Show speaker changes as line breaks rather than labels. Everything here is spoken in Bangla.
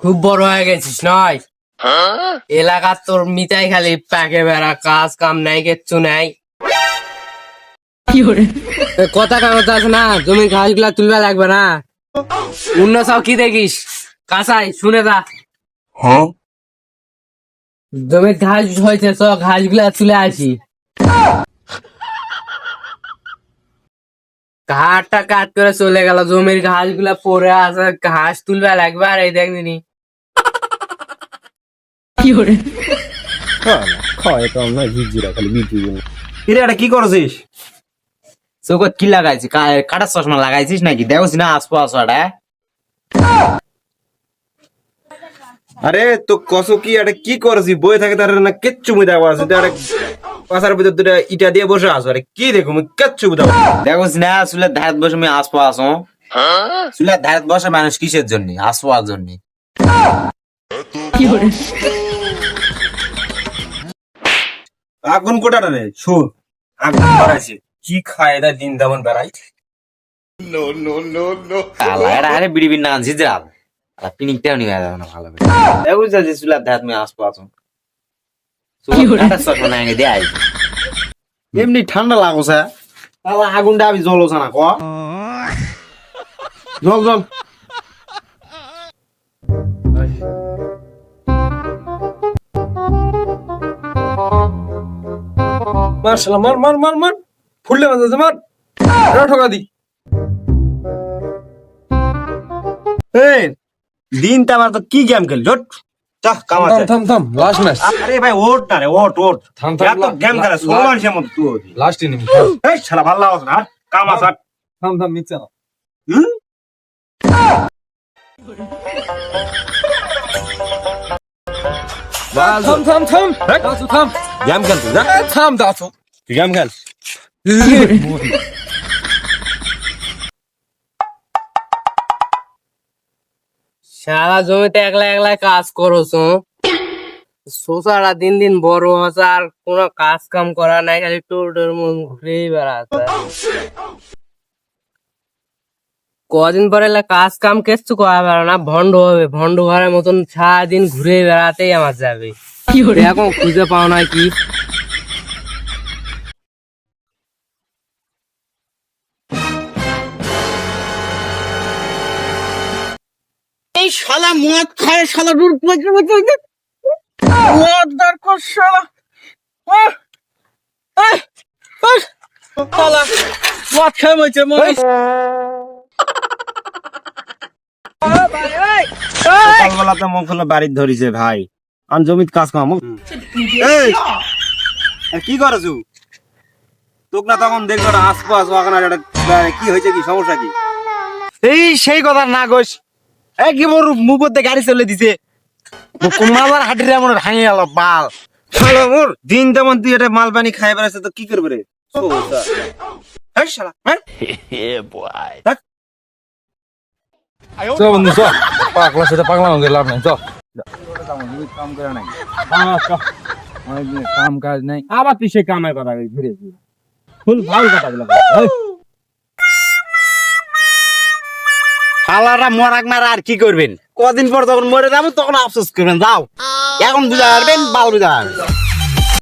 খুব বড় হয়ে গেছিস নয়? এলাকার তোর মিটাই খালি প্যাকে বেড়া কাজ কাম নাই কিচ্ছু নাই। কথা কামতে আছে না? জমি ঘাসগুলা তুলবে লাগবে না। অন্য সব কি দেখিস? কাঁচাই শুনে দা জমির ঘাস হয়েছে সব ঘাসগুলা তুলে আসি। ঘাটটা কাট করে চলে গেল জমির ঘাসগুলা পরে আছে ঘাস তুলবে লাগবে আর এই
এটা কি করছিস?
চোখত কি লাগাইছি? কা- চশমা লাগাইছিস নাকি? দেখছিস না আসব আসবাটা
আরে তো কস কি এটা কি করছিস? বই থাকে তার না কিচ্ছু মুই দেখব আছে। এটা পাশার ভিতর দুটা ইটা দিয়ে বসে আছো। আরে কি দেখো মুই কিচ্ছু
না। চুলের ধারে বসে আমি আসব আসো চুলের ধারে বসে মানুষ কিসের জন্য? আসব আর জন্য।
আগুন কোটাটা রে শুন আগুন বাড়াইছে। কি খায় এটা দিন তেমন বেড়াই
আল্লাহ এটা আরে বিড়ি বিড়ি না আনছি যা আর পিনিকটাও নিয়ে যাবে না ভালো করে। দেখছিস যে চুলের ধারে তুমি আসব আসো কাটার চশমা না এনে দিয়ে আইছি
এমনি ঠান্ডা লাগছে। তাহলে আগুনটা আমি জ্বলছে না ক? জল জল মার্শাল্লাহ মার মার মার মার। ফুললে মাঝে মার। ঠকা দি। এই দিন তা আমার তো কি গেম খেল জট চাহ কামাতে
থাম থাম লাস্ট ম্যাচ
আরে ভাই ওট না রে ওট ওট
থাম, থাম,
এত গেম খেলা
লা-
ষোলো মানুষের মতো তুই
লাস্ট ইনিং
এই শালা ভালো লাগছ না কাম আছে
থাম থাম মিথ্যা না
হুম?
থাম থাম থাম। থাম।
গেম খেলতে যা
থাম দাসু
তুই গেম খেল
সারা জমিতে একলা একলা কাজ করছ সোসারা দিন দিন বড় হচ্ছে আর কোনো কাজ কাম করা নাই খালি টোর টোর মন ঘুরেই বেড়াচ্ছে কদিন পরে এলা কাজ কাম কিচ্ছু করা বেড়া না ভন্ড হবে ভন্ড ঘরের মতন সারাদিন ঘুরে বেড়াতেই আমার যাবে। এখন খুঁজে পাও না কি? এই শালা মদ খায় শালা দূর মদ দার কর শালা! শালা মদ খায় মইছে মই
সকালবেলাতে মুখ হলো বাড়ির ধরিছে ভাই। আন জমিত কাজ কাম এই! কি করছু? তোক না তখন একটা আসব আসব এখন কি হয়েছে কি? সমস্যা কি?
এই সেই কথা না গোস এই কি মোর মুখতে গাড়ি চলে দিছে। কুমাবার হাটিরে মনে ভাঙে গেল বাল।
শালা মোর দিন তেমন তুই এটা মাল পানি খাই বেড়াচ্ছে তো কি করবে রে? শালা হ্যাঁ?
চ বন্ধু চ পাগলা সেটা পাগলা হয়ে লাভ নাই চ কাম কাজ নাই।
আবার তুই সে কামের কথা ঘুরে ফুল ভালো কথা গুলো
শালারা মরাক মারা আর কি করবেন? কদিন পর যখন মরে যাব তখন আফসোস করবেন যাও। এখন বুঝা পারবেন বাল বুঝা পারবেন